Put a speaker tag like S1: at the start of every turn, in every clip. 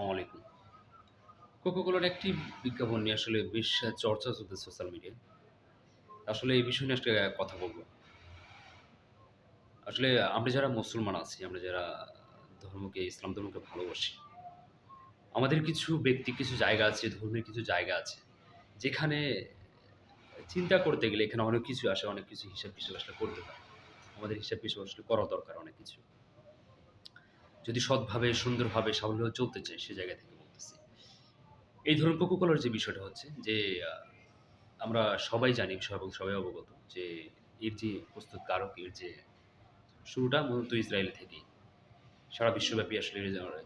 S1: আসসালামু আলাইকুম। কোকোকোলার একটি বিজ্ঞাপন নিয়ে আসলে বেশ চর্চা চলতেছে সোশ্যাল মিডিয়ায়। আসলে এই বিষয় নিয়ে আজকে কথা বলব। আসলে আমরা যারা মুসলমান আছি, আমরা যারা ধর্মকে, ইসলাম ধর্মকে ভালোবাসি, আমাদের কিছু ব্যক্তি, কিছু জায়গা আছে, ধর্মের কিছু জায়গা আছে, যেখানে চিন্তা করতে গেলে এখানে অনেক কিছু আসে, অনেক কিছু হিসাব পিছু আসলে করতে হয়। আমাদের হিসাব পিছু আসলে করা দরকার অনেক কিছু। যদি সৎভাবে, সুন্দরভাবে স্বাভাবিকভাবে চলতে চাই, সে জায়গা থেকে বলতেছি। এই ধরুন কোকোকোলার যে বিষয়টা হচ্ছে, যে আমরা সবাই জানি, সবাই সবাই অবগত, যে, এর যে প্রস্তুতকারক এর যে শুরুটা মূলত ইসরায়েল থেকেই। সারা বিশ্বব্যাপী আসলে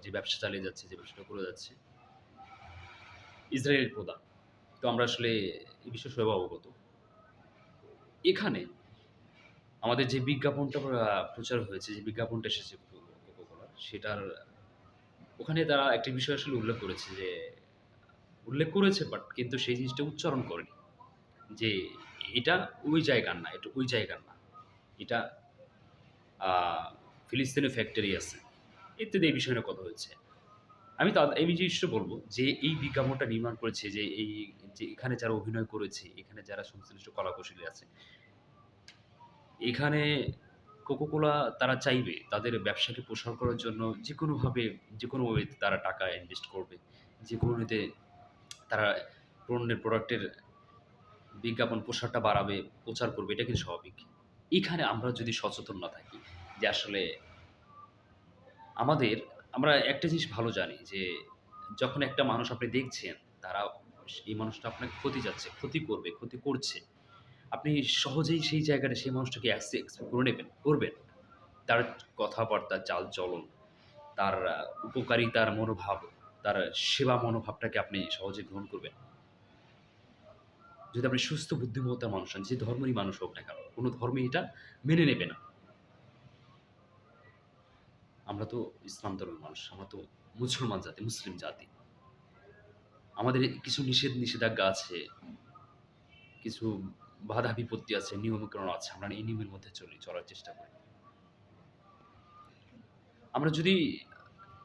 S1: যে ব্যবসা চালিয়ে যাচ্ছে, যে ব্যবসাটা করে যাচ্ছে, ইসরায়েলের প্রধান। তো আমরা আসলে এই বিষয়ে সবাই অবগত। এখানে আমাদের যে বিজ্ঞাপনটা প্রচার হয়েছে, যে বিজ্ঞাপনটা এসেছে সেটার ওখানে তারা একটি বিষয় আসলে উল্লেখ করেছে যে উল্লেখ করেছে বাট কিন্তু সেই জিনিসটা উচ্চারণ করেনি। যে এটা ওই জায়গার না এটা ওই জায়গার না। এটা আহ, ফিলিস্তিনের ফ্যাক্টরি আছে। ইত্যাদি এই বিষয়ে কথা হয়েছে। আমি তা এই জিনিসটা বলব যে এই বিজ্ঞাপনটা নির্মাণ করেছে যে এই যে এখানে যারা অভিনয় করেছে এখানে যারা সংশ্লিষ্ট কলাকুশলী আছে এখানে কোকোকোলা তারা চাইবে তাদের ব্যবসাকে প্রসার করার জন্য যে কোনোভাবে যে কোনো ওয়েতে তারা টাকা ইনভেস্ট করবে। যে কোনো ওয়েতে তারা পণ্যের প্রোডাক্টের বিজ্ঞাপন প্রসারটা বাড়াবে, প্রচার করবে, এটা কিন্তু স্বাভাবিক। এখানে আমরা যদি সচেতন না থাকি যে আসলে আমাদের, আমরা একটা জিনিস ভালো জানি যে যখন একটা মানুষ আপনি দেখছেন, তারা এই মানুষটা আপনাকে ক্ষতি যাচ্ছে, ক্ষতি করবে, ক্ষতি করছে। আপনি সহজেই সেই জায়গাটা, সেই মানুষটাকে করে নেবেন, করবেন। তার কথাবার্তা, চাল চলন, তার উপকারিতার মনোভাব, তার সেবা মনোভাবটাকে আপনি সহজে গ্রহণ করবেন। যদি আপনি সুস্থ, বুদ্ধিমত্তার মানুষ হন, যে ধর্মেরই মানুষ হোক না কেন, কোনো ধর্মে এটা মেনে নেবে না। আমরা তো ইসলাম ধর্মের মানুষ, আমরা তো মুসলমান জাতি, মুসলিম জাতি। আমাদের কিছু নিষেধ, নিষেধাজ্ঞা আছে, কিছু বাধা বিপত্তি আছে, নিয়মকরণ আছে, আমরা এই নিয়মের মধ্যে চলি, চলার চেষ্টা করি। আমরা যদি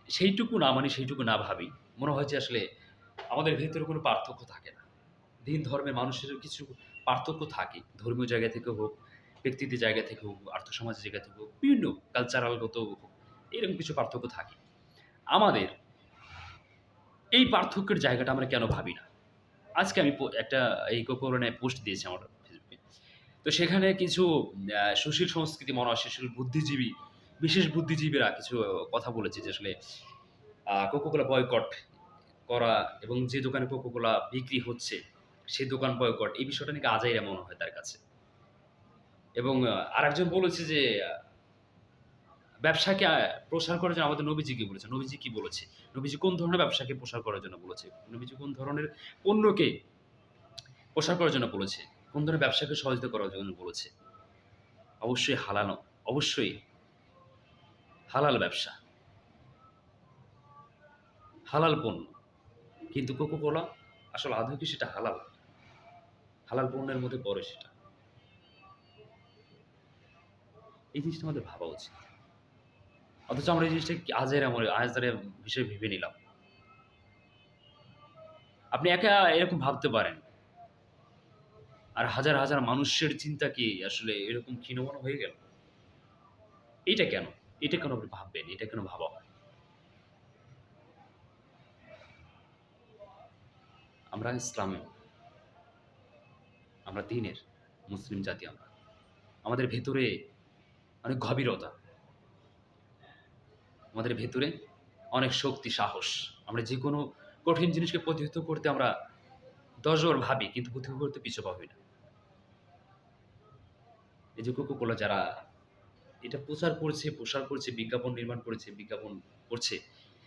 S1: সেইটুকু না মানি, সেইটুকু না ভাবি, মনে হয় যে আসলে আমাদের ভেতরে কোনো পার্থক্য থাকে না। দিন ধর্মের মানুষের কিছু পার্থক্য থাকে, ধর্মীয় জায়গা থেকে হোক, ব্যক্তিত্বের জায়গা থেকে হোক, আর্থসামাজিক জায়গা থেকে হোক, বিভিন্ন কালচারালগত হোক, এরকম কিছু পার্থক্য থাকে। আমাদের এই পার্থক্যের জায়গাটা আমরা কেন ভাবি না? আজকে আমি একটা এই কোকোরনে পোস্ট দিয়েছি আমার। তো সেখানে কিছু সুশীল সংস্কৃতি মনে সুশীল বুদ্ধিজীবী, বিশেষ বুদ্ধিজীবীরা কিছু কথা বলেছে যে আসলে কোকোকোলা বয়কট করা এবং যে দোকানে কোকোকোলা বিক্রি হচ্ছে সেই দোকান বয়কট এই বিষয়টা নাকি আজাইরা মনে হয় তার কাছে। এবং আরেকজন বলেছে যে, ব্যবসাকে প্রসার করার জন্য আমাদের নবীজি কি বলেছে নবীজি কি বলেছে? নবীজি কোন ধরনের ব্যবসাকে প্রসার করার জন্য বলেছে? নবীজি কোন ধরনের পণ্যকে প্রসার করার জন্য বলেছে? কোন ধরনের ব্যবসাকে সহযোগিতা করার জন্য বলেছে? অবশ্যই হালানো অবশ্যই হালাল ব্যবসা। হালাল পণ্য। কিন্তু কোকো কোলা আসলে আদৌ কি সেটা হালাল। হালাল পণ্যের মধ্যে পড়ে সেটা। এই জিনিসটা আমাদের ভাবা উচিত। অথচ আমরা এই জিনিসটা আজের আমার আজের বিষয়ে ভেবে নিলাম। আপনি একা এরকম ভাবতে পারেন। আর হাজার হাজার মানুষের চিন্তা কি আসলে এরকম ক্ষীণমন হয়ে গেল? এটা কেন? এটা কেন ভাববেন? এটা কেন ভাবা হয়? আমরা ইসলামে, আমরা দিনের মুসলিম জাতি আমরা। আমাদের ভেতরে অনেক গভীরতা। আমাদের ভেতরে অনেক শক্তি, সাহস। আমরা যে কোনো কঠিন জিনিসকে প্রতিহত করতে আমরা দশবার ভাবি, কিন্তু প্রতিহত করতে পিছু পাবি না। এই যে কোকোকোলা যারা, এটা প্রচার করছে, প্রসার করছে, বিজ্ঞাপন নির্মাণ করেছে, বিজ্ঞাপন করছে,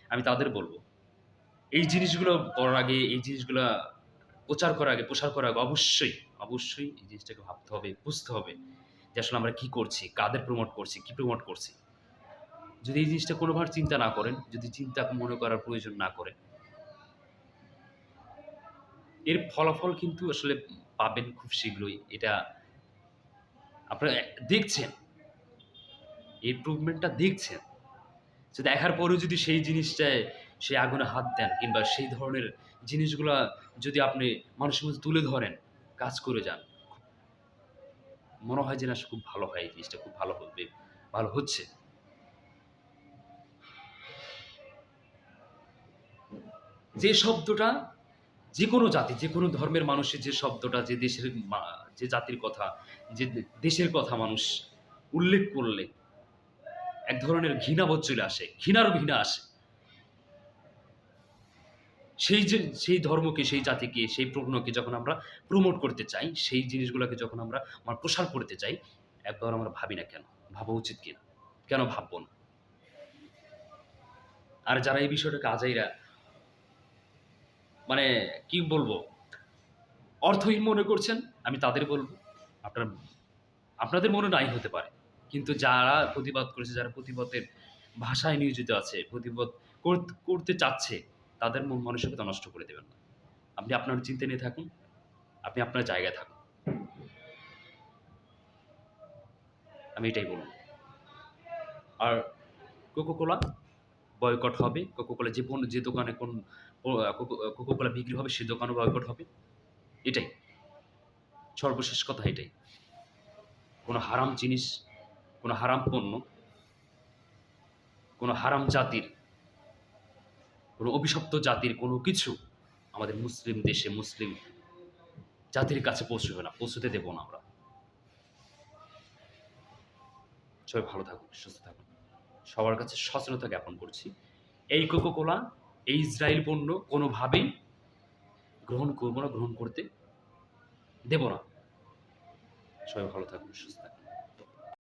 S1: আমি তাদের বলব। এই জিনিসগুলো করার আগে, এই জিনিসগুলো প্রচার করার আগে, প্রসার করার আগে অবশ্যই অবশ্যই এই জিনিসটাকে ভাবতে হবে, বুঝতে হবে যে আসলে আমরা কি করছি, কাদের প্রমোট করছি, কি প্রমোট করছি। যদি এই জিনিসটা কোনোভাবে চিন্তা না করেন, যদি চিন্তা মনে করার প্রয়োজন না করেন, এর ফলাফল কিন্তু আসলে পাবেন খুব শীঘ্রই, এটা আপনারা দেখছেন ইমপ্রুভমেন্টটা দেখছেন। তো দেখার পরেও যদি সেই জিনিসটায় সেই আগুনে হাত দেন, কিংবা সেই ধরনের জিনিসগুলা যদি আপনি মানুষের মধ্যে তুলে ধরেন, কাজ করে যান, মনে হয় যে না খুব ভালো হয়, এই জিনিসটা খুব ভালো হবে, ভালো হচ্ছে। যে শব্দটা যে কোনো জাতি যে কোনো ধর্মের মানুষের যে শব্দটা, যে দেশের যে জাতির কথা, যে দেশের কথা মানুষ উল্লেখ করলে এক ধরনের ঘৃণাবোধ চলে আসে ঘৃণার ঘৃণা আসে। সেই যে, সেই ধর্মকে, সেই জাতিকে, সেই প্রজ্ঞকে যখন আমরা প্রমোট করতে চাই, সেই জিনিসগুলোকে যখন আমরা, আমার প্রসার করতে চাই, একবার আমরা ভাবি না কেন, ভাবা উচিত কিনা? কেন ভাববো না? আর যারা এই বিষয়টাকে আজাইরা মানে কি বলব? অর্থহীন মনে করছেন? আমি তাদের বলব, আপনার, আপনাদের মনে নাই হতে পারে। কিন্তু যারা প্রতিবাদ করেছে, যারা প্রতিবাদের ভাষায় নিয়োজিত আছে, প্রতিবাদ কর- করতে চাচ্ছে, তাদের মন, মানসিকতা নষ্ট করে দেবেন না। আপনি আপনার চিন্তা নিয়ে থাকুন, আপনি আপনার জায়গায় থাকুন। আমি এটাই বলব। আর কোকোকোলা? বয়কট হবে কোকোকোলা যে পণ্য যে দোকানে কোন কোকোকোলা বিক্রি হবে, সে দোকানও বয়কট হবে। এটাই। সর্বশেষ কথা এটাই। কোনো হারাম জিনিস, কোনো হারাম পণ্য, কোনো হারাম জাতির, কোনো অভিশপ্ত জাতির কোনো কিছু আমাদের মুসলিম দেশে মুসলিম জাতির কাছে পৌঁছবে না, পৌঁছতে দেবো না আমরা। সবাই ভালো থাকুন, সুস্থ থাকুন। সবার কাছে সচেতনতা জ্ঞাপন করছি। এই কোকোকোলা, এই ইসরায়েল পণ্য কোনোভাবেই গ্রহণ করব না, গ্রহণ করতে দেব না। সবাই ভালো থাকুন সুস্থ